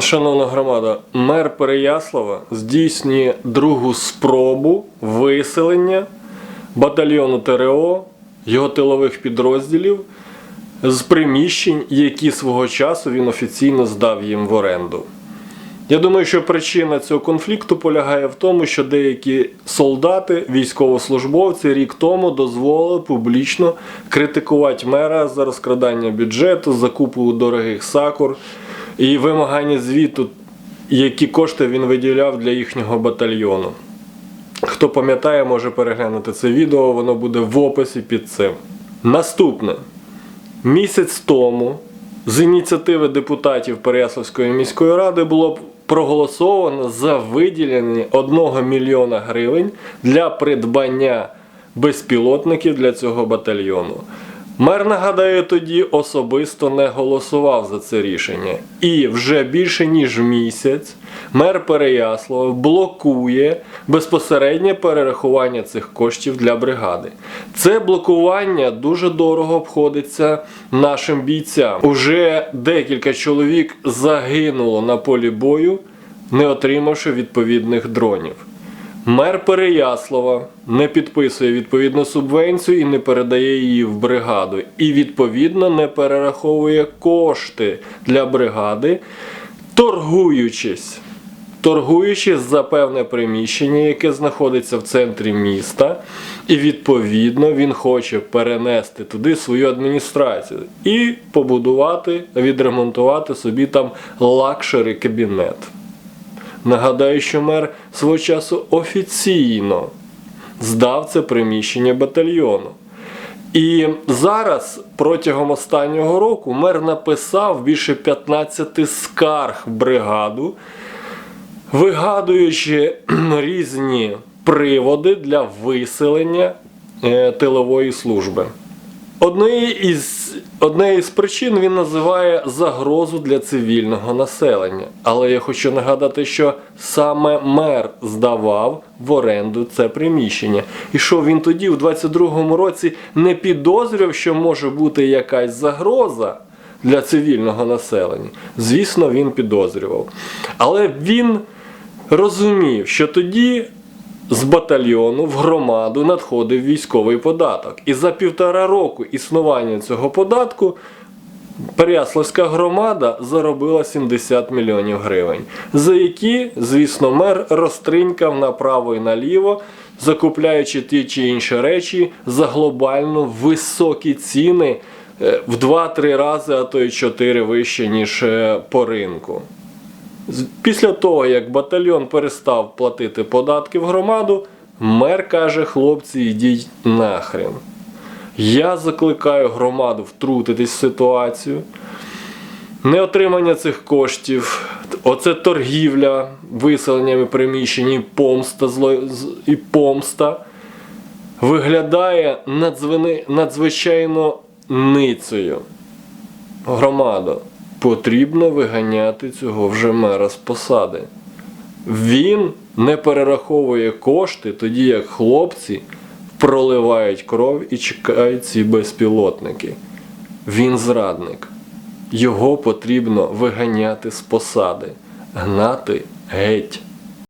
Шановна громада, мер Переяслава здійснює другу спробу виселення батальйону ТРО, його тилових підрозділів з приміщень, які свого часу він офіційно здав їм в оренду. Я думаю, що причина цього конфлікту полягає в тому, що деякі солдати, військовослужбовці рік тому дозволили публічно критикувати мера за розкрадання бюджету, закупу дорогих сакур і вимагання звіту, які кошти він виділяв для їхнього батальйону. Хто пам'ятає, може переглянути це відео, воно буде в описі під цим. Наступне. Місяць тому з ініціативи депутатів Переяславської міської ради було проголосовано за виділення 1 мільйона гривень для придбання безпілотників для цього батальйону. Мер нагадаю, тоді особисто не голосував за це рішення. І вже більше ніж місяць мер Переяслава блокує безпосереднє перерахування цих коштів для бригади. Це блокування дуже дорого обходиться нашим бійцям. Уже декілька чоловік загинуло на полі бою, не отримавши відповідних дронів. Мер Переяслава не підписує відповідну субвенцію і не передає її в бригаду. І відповідно не перераховує кошти для бригади, торгуючись. Торгуючись за певне приміщення, яке знаходиться в центрі міста, і відповідно він хоче перенести туди свою адміністрацію і побудувати, відремонтувати собі там лакшери кабінет. Нагадаю, що мер свого часу офіційно здав це приміщення батальйону. І зараз, протягом останнього року, мер написав більше 15 скарг в бригаду, вигадуючи різні приводи для виселення е, тилової служби. Однією із, однією із причин він називає загрозу для цивільного населення. Але я хочу нагадати, що саме мер здавав в оренду це приміщення. І що він тоді, у 22-му році, не підозрював, що може бути якась загроза для цивільного населення. Звісно, він підозрював. Але він розумів, що тоді з батальйону в громаду надходив військовий податок. І за півтора року існування цього податку Переяславська громада заробила 70 мільйонів гривень, за які, звісно, мер розтринькав направо і наліво, закупляючи ті чи інші речі за глобально високі ціни е, в 2-3 рази, а то й 4 вище, ніж е, по ринку. Після того, як батальйон перестав платити податки в громаду, мер каже: хлопці, йдіть нахрен. Я закликаю громаду втрутитись в ситуацію. Неотримання цих коштів, оце торгівля виселеннями приміщень і помста, зло- і помста виглядає надзвичайно ницею. Громада, потрібно виганяти цього вже мера з посади. Він не перераховує кошти, тоді як хлопці проливають кров і чекають ці безпілотники. Він зрадник. Його потрібно виганяти з посади, гнати геть.